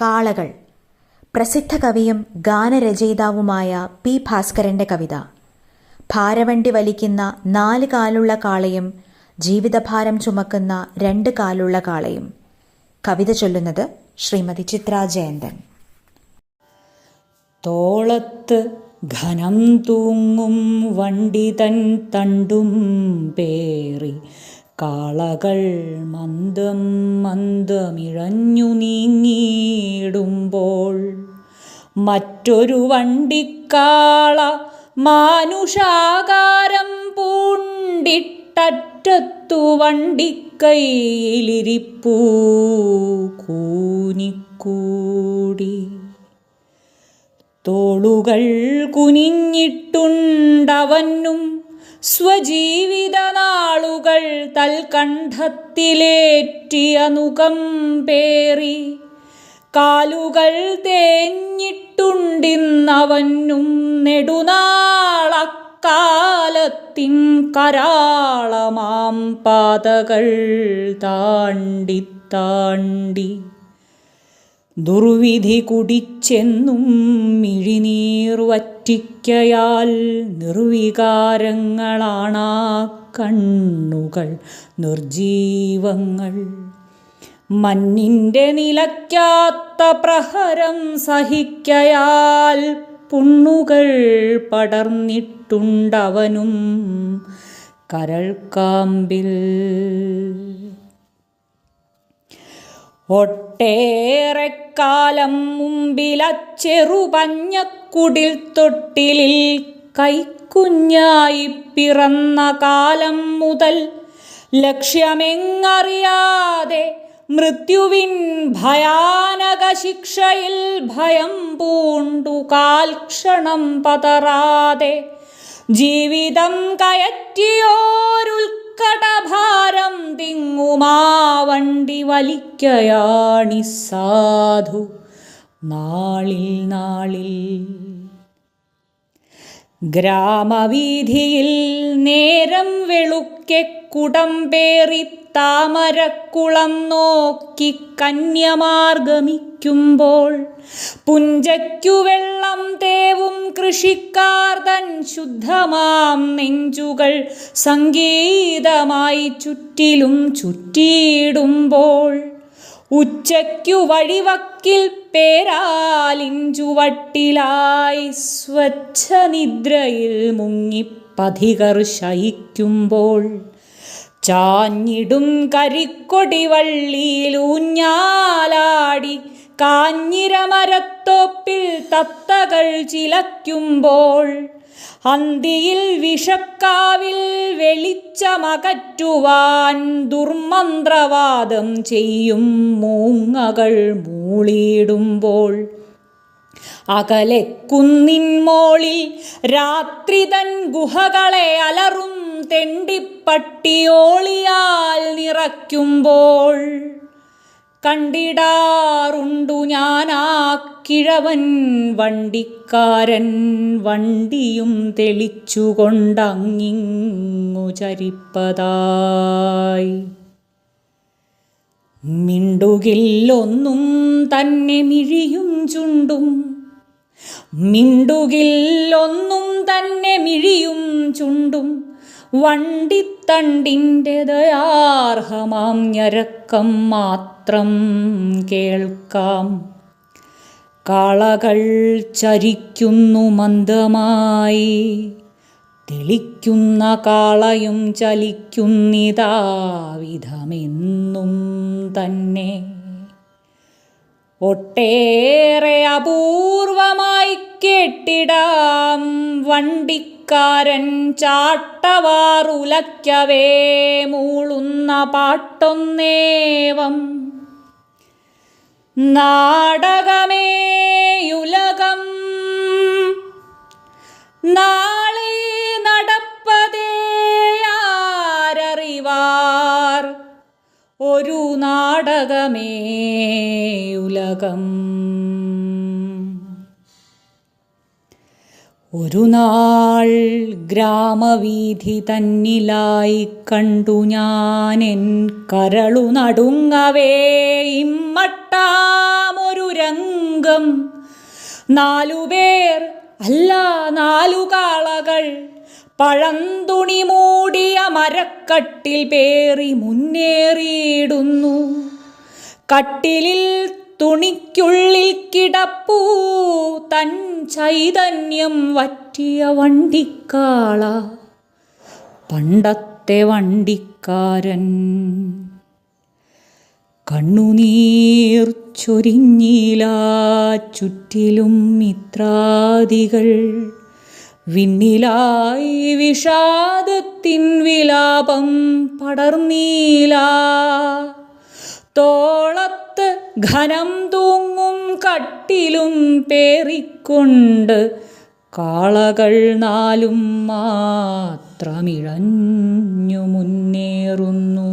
കാളകൾ. പ്രസിദ്ധ കവിയും ഗാനരചയിതാവുമായ പി ഭാസ്കരന്റെ കവിത. ഭാരവണ്ടി വലിക്കുന്ന നാല് കാലുള്ള കാളയും ജീവിതഭാരം ചുമക്കുന്ന രണ്ട് കാലുള്ള കാളയും. കവിത ചൊല്ലുന്നത് ശ്രീമതി ചിത്ര ജയന്തൻ. തോളത്ത് ഘനം തൂങ്ങും വണ്ടി തൻ തണ്ടും പേറി കാളകൾ മന്ദം മന്ദമിഴഞ്ഞു നീങ്ങിയിടുമ്പോൾ മറ്റൊരു വണ്ടിക്കാള മാനുഷാകാരം പൂണ്ടിട്ടറ്റത്തു വണ്ടിക്കൈയിലിരിപ്പൂ കൂനിക്കൂടി. തോളുകൾ കുനിഞ്ഞിട്ടുണ്ടവനും സ്വജീവിത നാളുകൾ തൽക്കണ്ഠത്തിലേറ്റിയ പേറി കാലുകൾ തേഞ്ഞിട്ടുണ്ടിന്നവനും നെടുനാളക്കാലത്തിൻ കരാളമാം പാതകൾ താണ്ടി താണ്ടി ദുർവിധി കുടിച്ചെന്നും മിഴിനീർ വറ്റിക്കയാൽ നിർവികാരങ്ങളാണാ കണ്ണുകൾ നിർജീവങ്ങൾ. മഞ്ഞിന്റെ നിലയ്ക്കാത്ത പ്രഹരം സഹിക്കയാൽ പുണ്ണുകൾ പടർന്നിട്ടുണ്ടവനും കരൾക്കാമ്പിൽ. ഒട്ടേറെ കാലം മുമ്പിലച്ചെറുപഞ്ഞക്കുടിൽ തൊട്ടിലിൽ കൈക്കുഞ്ഞായി പിറന്ന കാലം മുതൽ ലക്ഷ്യമെങ്ങറിയാതെ മൃത്യുവിൻ ഭയാനക ശിക്ഷയിൽ ഭയം പൂണ്ടു കാൽക്ഷണം പതറാതെ ജീവിതം കയറ്റിയോരുൽക്കടഭാരം തിങ്ങുമാ വണ്ടി വലിക്കയാണി സാധു. നാളിൽ നാളിൽ ഗ്രാമവീഥിയിൽ നേരം വെളുക്കെ കുടം പേറി താമരക്കുളം നോക്കി കന്യമാർഗമിക്കുമ്പോൾ പുഞ്ചയ്ക്കു വെള്ളം തേവും കൃഷിക്കാർ തൻ ശുദ്ധമാം നെഞ്ചുകൾ സംഗീതമായി ചുറ്റിലും ചുറ്റിയിടുമ്പോൾ ഉച്ചയ്ക്കു വഴിവക്കിൽ പേരാലിഞ്ചുവട്ടിലായി സ്വച്ഛനിദ്രയിൽ മുങ്ങിപ്പതികർ ശയിക്കുമ്പോൾ ചാഞ്ഞിടും കരിക്കൊടി വള്ളിയിൽ ഊഞ്ഞാലാടി കാഞ്ഞിരമരത്തോപ്പിൽ തത്തകൾ ചിലയ്ക്കുമ്പോൾ അന്തിയിൽ വിഷക്കാവിൽ വെളിച്ചമകറ്റുവാൻ ദുർമന്ത്രവാദം ചെയ്യും മൂങ്ങകൾ മൂളിയിടുമ്പോൾ. അകലെ കുന്നിൻ മോളിൽ രാത്രി തൻ ഗുഹകളെ അലറും തെണ്ടിപ്പട്ടിയോളിയാൽ നിറയ്ക്കുമ്പോൾ. കണ്ടിടാറുണ്ടു ആ കിഴവൻ വണ്ടിക്കാരൻ. വണ്ടിയും തെളിച്ചുകൊണ്ടങ്ങിങ്ങു ചരിപ്പതായി. മിണ്ടുകില്ലൊന്നും തന്നെ മിഴിയും ചുണ്ടും. മിണ്ടുകില്ലൊന്നും തന്നെ മിഴിയും ചുണ്ടും. വണ്ടിത്തണ്ടിന്റെ ദയാർഹമാം ഞരക്കം മാത്രം കേൾക്കാം. കാളകൾ ചരിക്കുന്നു മന്ദമായി. തെളിക്കുന്ന കാളയും ചലിക്കുന്നിതാവിധമെന്നും തന്നെ. ഒട്ടേറെ അപൂർവമായി കേട്ടിടാം വണ്ടിക്കാരൻ ചാട്ടവാറുലയ്ക്കവേ മൂളുന്ന പാട്ടൊന്നേവം. നാടകമേയുലകം നാളെ നടപ്പതേയാരറിവാർ ഒരു നാടകമേ ഒരു നാൾ ഗ്രാമവീഥി തന്നിലായി കണ്ടു ഞാനെൻ കരളു നടുങ്ങവേ. ഇമ്മട്ടാമൊരു രംഗം. നാലുപേർ അല്ല നാലു കാളകൾ. പഴന്തുണി മൂടിയ മരക്കട്ടിൽ പേറി മുന്നേറിയിടുന്നു. കട്ടിലിൽ തുണിക്കുള്ളിൽ കിടപ്പൂ. തൻ ചൈതന്യം വറ്റിയ വണ്ടിക്കാള. പണ്ടത്തെ വണ്ടിക്കാരൻ. കണ്ണുനീർ ചൊരിഞ്ഞില. ചുറ്റിലും മിത്രാദികൾ. വിണ്ണിലായി വിഷാദത്തിൻ വിലാപം പടർന്നീല. തോളത്ത് ഘനം തൂങ്ങും കട്ടിലും പേറിക്കൊണ്ട് കാളകൾ നാലും മാത്രമിഴഞ്ഞു മുന്നേറുന്നു.